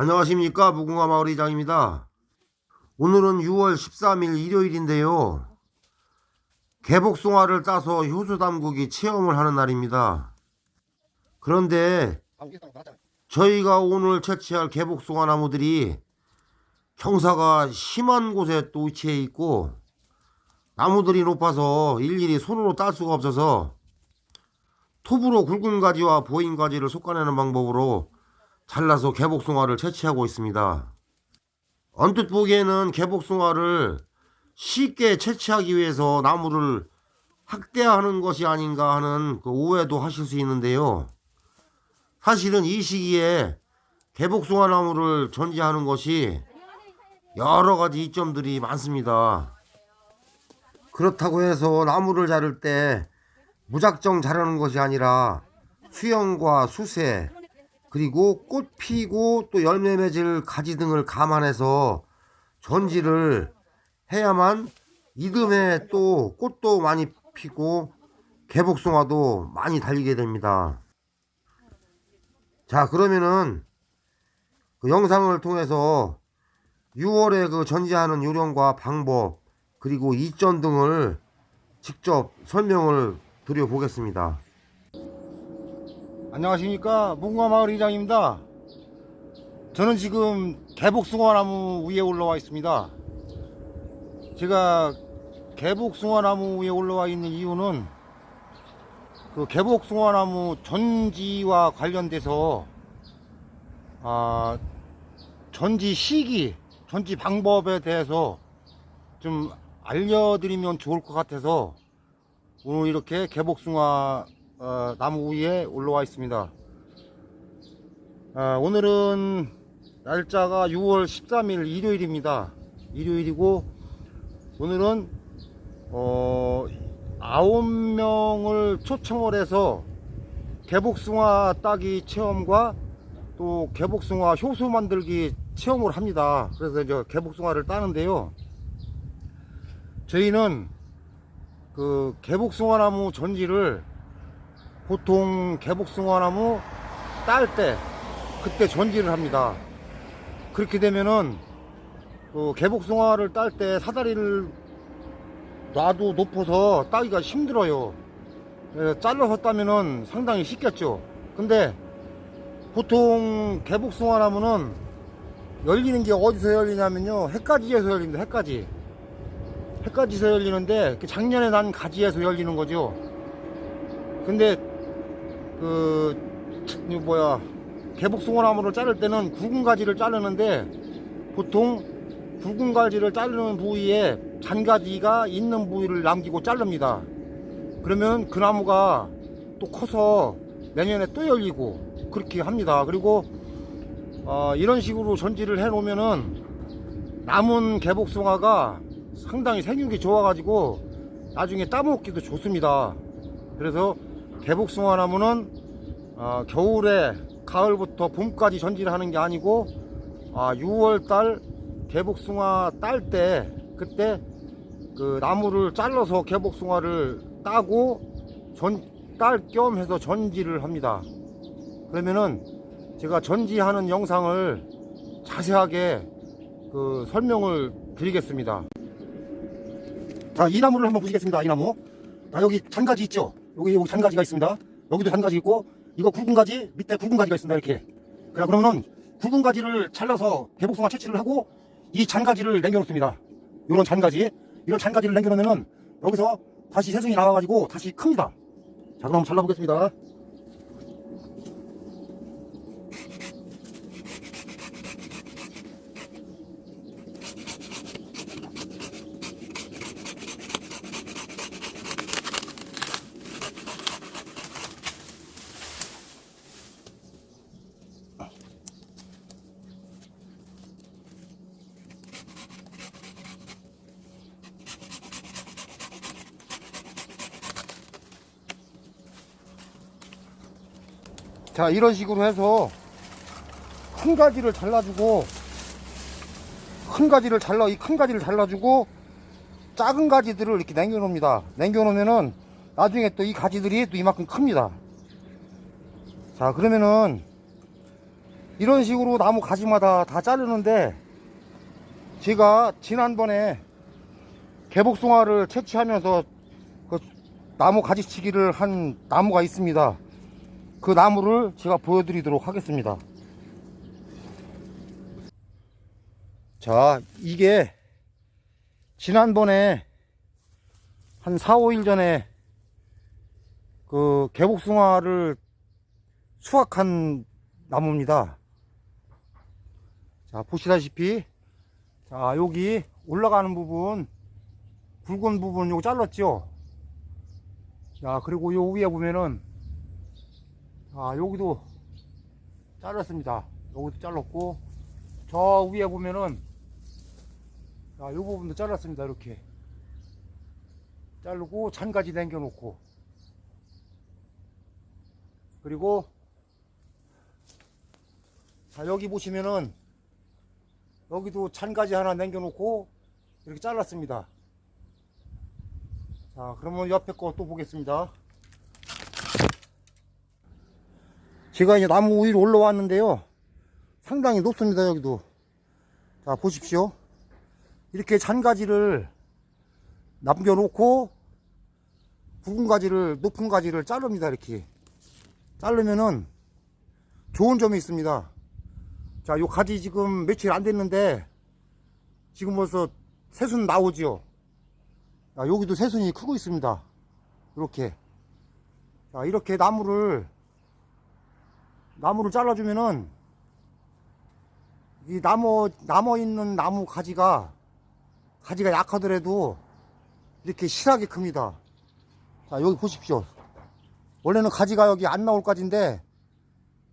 안녕하십니까 무궁화 마을 이장입니다. 오늘은 6월 13일 일요일인데요. 개복숭아를 따서 효소 담그기 체험을 하는 날입니다. 그런데 저희가 오늘 채취할 개복숭아 나무들이 경사가 심한 곳에 또 위치해 있고 나무들이 높아서 일일이 손으로 딸 수가 없어서 톱으로 굵은 가지와 보인 가지를 솎아내는 방법으로 잘라서 개복숭아를 채취하고 있습니다. 언뜻 보기에는 개복숭아를 쉽게 채취하기 위해서 나무를 학대하는 것이 아닌가 하는 그 오해도 하실 수 있는데요. 사실은 이 시기에 개복숭아 나무를 전지하는 것이 여러 가지 이점들이 많습니다. 그렇다고 해서 나무를 자를 때 무작정 자르는 것이 아니라 수영과 수세 그리고 꽃 피고 또 열매 맺을 가지 등을 감안해서 전지를 해야만 이듬해 또 꽃도 많이 피고 개복숭아도 많이 달리게 됩니다. 자 그러면은 그 영상을 통해서 6월에 그 전지하는 요령과 방법 그리고 이점 등을 직접 설명을 드려보겠습니다. 안녕하십니까 무궁화 마을 이장입니다. 저는 지금 개복숭아 나무 위에 올라와 있습니다. 제가 개복숭아 나무 위에 올라와 있는 이유는 그 개복숭아 나무 전지와 관련돼서 아 전지 시기, 전지 방법에 대해서 좀 알려드리면 좋을 것 같아서 오늘 이렇게 개복숭아 어, 나무 위에 올라와 있습니다. 아, 오늘은 날짜가 6월 13일 일요일입니다. 일요일이고 오늘은 어, 9명을 초청을 해서 개복숭아 따기 체험과 또 개복숭아 효소 만들기 체험을 합니다. 그래서 이제 개복숭아를 따는데요. 저희는 그 개복숭아 나무 전지를 보통 개복숭아 나무 딸 때 그때 전지를 합니다. 그렇게 되면은 그 개복숭아를 딸 때 사다리를 놔도 높아서 따기가 힘들어요. 그래서 잘라서 따면은 상당히 쉽겠죠. 근데 보통 개복숭아 나무는 열리는 게 어디서 열리냐면요. 햇가지에서 열립니다. 햇가지. 햇가지에서 열리는데 그 작년에 난 가지에서 열리는 거죠. 근데 그 뭐야 개복숭아 나무를 자를 때는 굵은 가지를 자르는데 보통 굵은 가지를 자르는 부위에 잔가지가 있는 부위를 남기고 자릅니다. 그러면 그 나무가 또 커서 내년에 또 열리고 그렇게 합니다. 그리고 어, 이런 식으로 전지를 해 놓으면은 남은 개복숭아가 상당히 생육이 좋아가지고 나중에 따먹기도 좋습니다. 그래서 개복숭아 나무는 어, 겨울에 가을부터 봄까지 전지를 하는 게 아니고 아, 6월달 개복숭아 딸 때 그때 그 나무를 잘라서 개복숭아를 따고 전 딸 겸 해서 전지를 합니다. 그러면은 제가 전지하는 영상을 자세하게 그 설명을 드리겠습니다. 자, 이 나무를 한번 보시겠습니다. 이 나무. 자, 여기 잔가지 있죠? 여기, 여기 잔가지가 있습니다. 여기도 잔가지 있고, 이거 굵은 가지, 밑에 굵은 가지가 있습니다. 이렇게. 그래, 그러면은 굵은 가지를 잘라서 개복숭아 채취를 하고, 이 잔가지를 남겨놓습니다. 이런 잔가지. 이런 잔가지를 남겨놓으면은 여기서 다시 새송이 나와가지고 다시 큽니다. 자, 그럼 잘라보겠습니다. 자 이런 식으로 해서 큰 가지를 잘라주고 큰 가지를 잘라 이 큰 가지를 잘라주고 작은 가지들을 이렇게 남겨 놓습니다 남겨 놓으면은 나중에 또 이 가지들이 또 이만큼 큽니다 자 그러면은 이런 식으로 나무 가지마다 다 자르는데 제가 지난번에 개복숭아를 채취하면서 그 나무 가지치기를 한 나무가 있습니다. 그 나무를 제가 보여드리도록 하겠습니다. 자, 이게 지난번에 한 4, 5일 전에 그 개복숭아를 수확한 나무입니다. 자, 보시다시피 자, 여기 올라가는 부분 굵은 부분 요거 잘랐죠? 자, 그리고 요 위에 보면은 아, 여기도 잘랐습니다. 여기도 잘랐고 저 위에 보면은 자, 요 부분도 잘랐습니다. 이렇게 자르고 잔가지 남겨 놓고 그리고 자, 여기 보시면은 여기도 잔가지 하나 남겨 놓고 이렇게 잘랐습니다. 자, 그러면 옆에 거 또 보겠습니다. 제가 이제 나무 위로 올라왔는데요. 상당히 높습니다, 여기도. 자, 보십시오. 이렇게 잔가지를 남겨놓고, 굵은 가지를, 높은 가지를 자릅니다, 이렇게. 자르면은 좋은 점이 있습니다. 자, 요 가지 지금 며칠 안 됐는데, 지금 벌써 새순 나오지요. 자, 여기도 새순이 크고 있습니다. 이렇게. 자, 이렇게 나무를, 나무를 잘라주면은, 이 나무, 남아 있는 나무 가지가, 가지가 약하더라도, 이렇게 실하게 큽니다. 자, 여기 보십시오. 원래는 가지가 여기 안 나올 가지인데,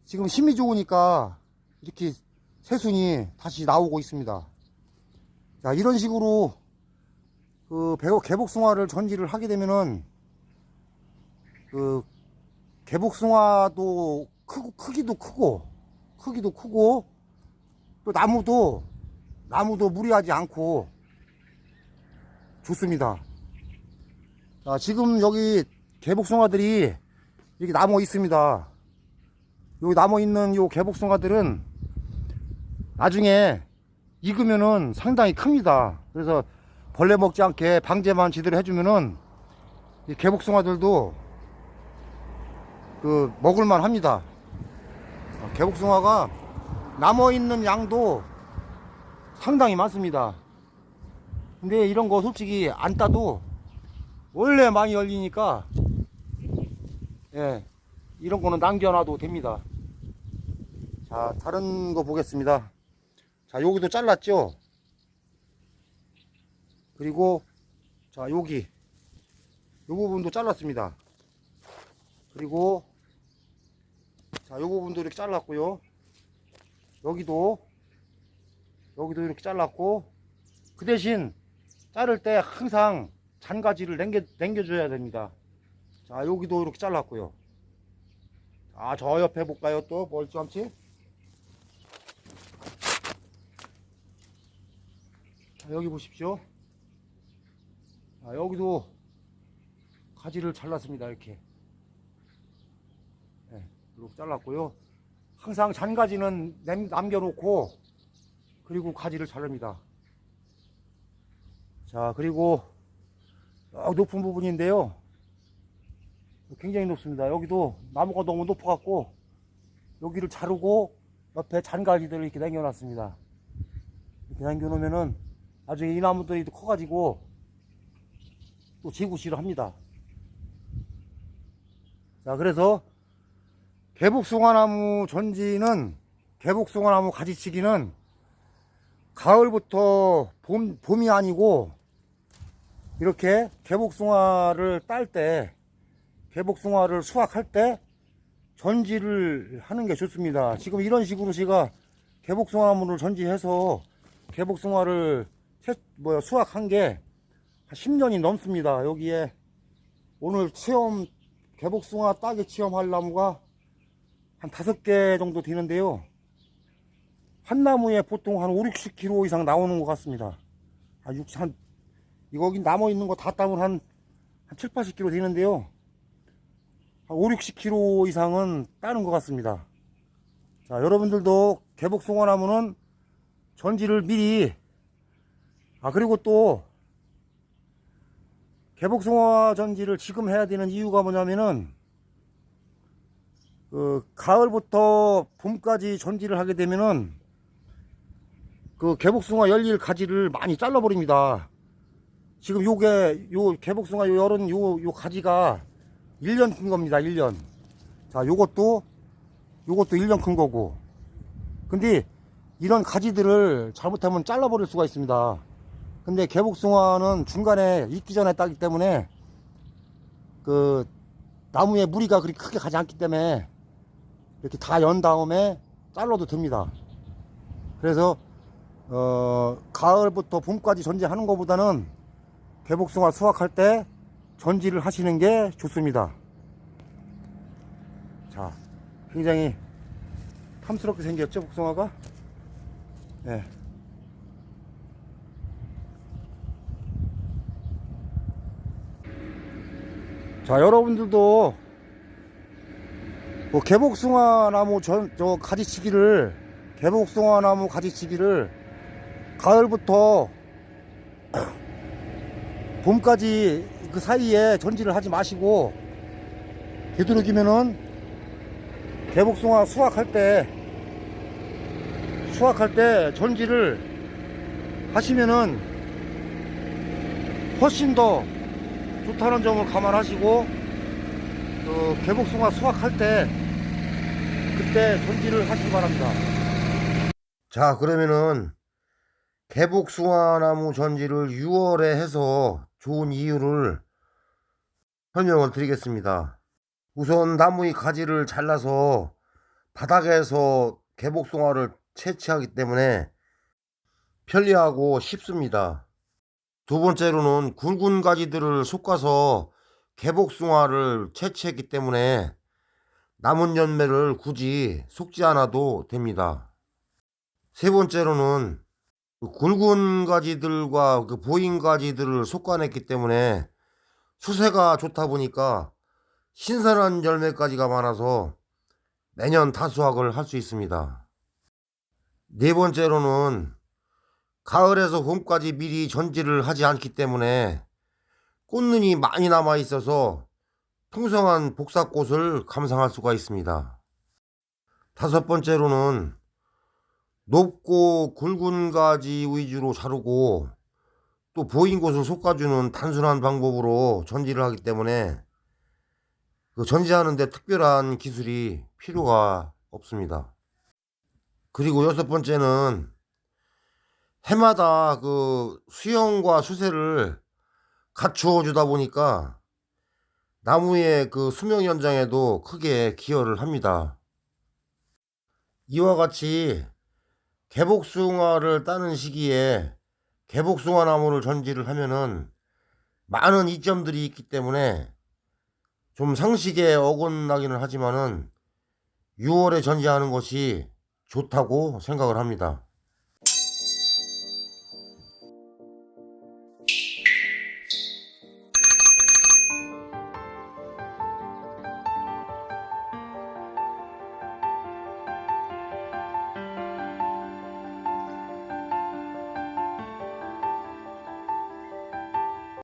지금 힘이 좋으니까, 이렇게 새순이 다시 나오고 있습니다. 자, 이런 식으로, 그 배우 개복숭아를 전지를 하게 되면은 그 개복숭아도 크고 크기도 크고 크기도 크고 또 나무도 나무도 무리하지 않고 좋습니다. 자, 지금 여기 개복숭아들이 이렇게 남아 있습니다. 여기 남아 있는 요 개복숭아들은 나중에 익으면은 상당히 큽니다. 그래서 벌레 먹지 않게 방제만 제대로 해주면은 이 개복숭아들도 그 먹을만 합니다. 어, 개복숭아가 남아 있는 양도 상당히 많습니다. 근데 이런 거 솔직히 안 따도 원래 많이 열리니까 예 이런 거는 남겨놔도 됩니다. 자 다른 거 보겠습니다. 자 여기도 잘랐죠? 그리고 자 여기 이 부분도 잘랐습니다 그리고 자이 부분도 이렇게 잘랐고요. 여기도 여기도 이렇게 잘랐고 그 대신 자를 때 항상 잔가지를 남겨, 남겨줘야 됩니다. 자 여기도 이렇게 잘랐고요. 자저 옆에 볼까요 또? 멀쩡함치 자, 여기 보십시오. 아, 여기도 가지를 잘랐습니다. 이렇게. 네, 이렇게 잘랐고요. 항상 잔가지는 남- 남겨놓고 그리고 가지를 자릅니다. 자, 그리고 여 높은 부분인데요. 굉장히 높습니다. 여기도 나무가 너무 높아갖고 여기를 자르고 옆에 잔가지들을 이렇게 남겨놨습니다. 이렇게 남겨놓으면은 나중에 이 나무들이 커가지고 또 재구시를 합니다. 자, 그래서 개복숭아나무 전지는 개복숭아나무 가지치기는 가을부터 봄, 봄이 아니고 이렇게 개복숭아를 딸 때, 개복숭아를 수확할 때 전지를 하는 게 좋습니다. 지금 이런 식으로 제가 개복숭아나무를 전지해서 개복숭아를 채, 뭐야, 수확한 게한 10년이 넘습니다. 여기에 오늘 체험 개복숭아 따기 체험할 나무가 한 다섯 개 정도 되는데요. 한 나무에 보통 한 5, 60kg 이상 나오는 것 같습니다. 한 6, 한, 여기 남아 있는 거 다 따면 한, 한 7, 80kg 되는데요. 한 5, 60kg 이상은 따는 것 같습니다. 자, 여러분들도 개복숭아나무는 전지를 미리 아 그리고 또 개복숭아 전지를 지금 해야 되는 이유가 뭐냐면은 그 가을부터 봄까지 전지를 하게 되면은 그 개복숭아 열릴 가지를 많이 잘라 버립니다. 지금 요게 요 개복숭아 요 열은 요 요 가지가 1년 큰 겁니다. 1년. 자, 요것도 요것도 1년 큰 거고. 근데 이런 가지들을 잘못하면 잘라 버릴 수가 있습니다. 근데 개복숭아는 중간에 익기 전에 따기 때문에 그 나무에 무리가 그리 크게 가지 않기 때문에 이렇게 다 연 다음에 잘라도 됩니다. 그래서 어 가을부터 봄까지 전지하는 것보다는 개복숭아 수확할 때 전지를 하시는 게 좋습니다. 자, 굉장히 탐스럽게 생겼죠, 복숭아가? 네. 자, 여러분들도 뭐 개복숭아 나무 전, 저 가지치기를, 개복숭아 나무 가지치기를 가을부터 봄까지 그 사이에 전지를 하지 마시고 되도록이면은 개복숭아 수확할 때 수확할 때 전지를 하시면은 훨씬 더 좋다는 점을 감안하시고 그 개복숭아 수확할 때 그때 전지를 하시기 바랍니다. 자 그러면은 개복숭아 나무 전지를 6월에 해서 좋은 이유를 설명을 드리겠습니다. 우선 나무의 가지를 잘라서 바닥에서 개복숭아를 채취하기 때문에 편리하고 쉽습니다. 두 번째로는 굵은 가지들을 솎아서 개복숭아를 채취했기 때문에 남은 열매를 굳이 솎지 않아도 됩니다. 세 번째로는 그 굵은 가지들과 그 보인 가지들을 솎아냈기 때문에 수세가 좋다 보니까 신선한 열매까지가 많아서 매년 다수확을 할 수 있습니다. 네 번째로는 가을에서 봄까지 미리 전지를 하지 않기 때문에 꽃눈이 많이 남아 있어서 풍성한 복사꽃을 감상할 수가 있습니다. 다섯 번째로는 높고 굵은 가지 위주로 자르고 또 보인 곳을 솎아주는 단순한 방법으로 전지를 하기 때문에 그 전지하는데 특별한 기술이 필요가 없습니다. 그리고 여섯 번째는 해마다 그 수영과 수세를 갖추어 주다 보니까 나무의 그 수명 연장에도 크게 기여를 합니다. 이와 같이 개복숭아를 따는 시기에 개복숭아 나무를 전지를 하면은 많은 이점들이 있기 때문에 좀 상식에 어긋나기는 하지만은 6월에 전지하는 것이 좋다고 생각을 합니다.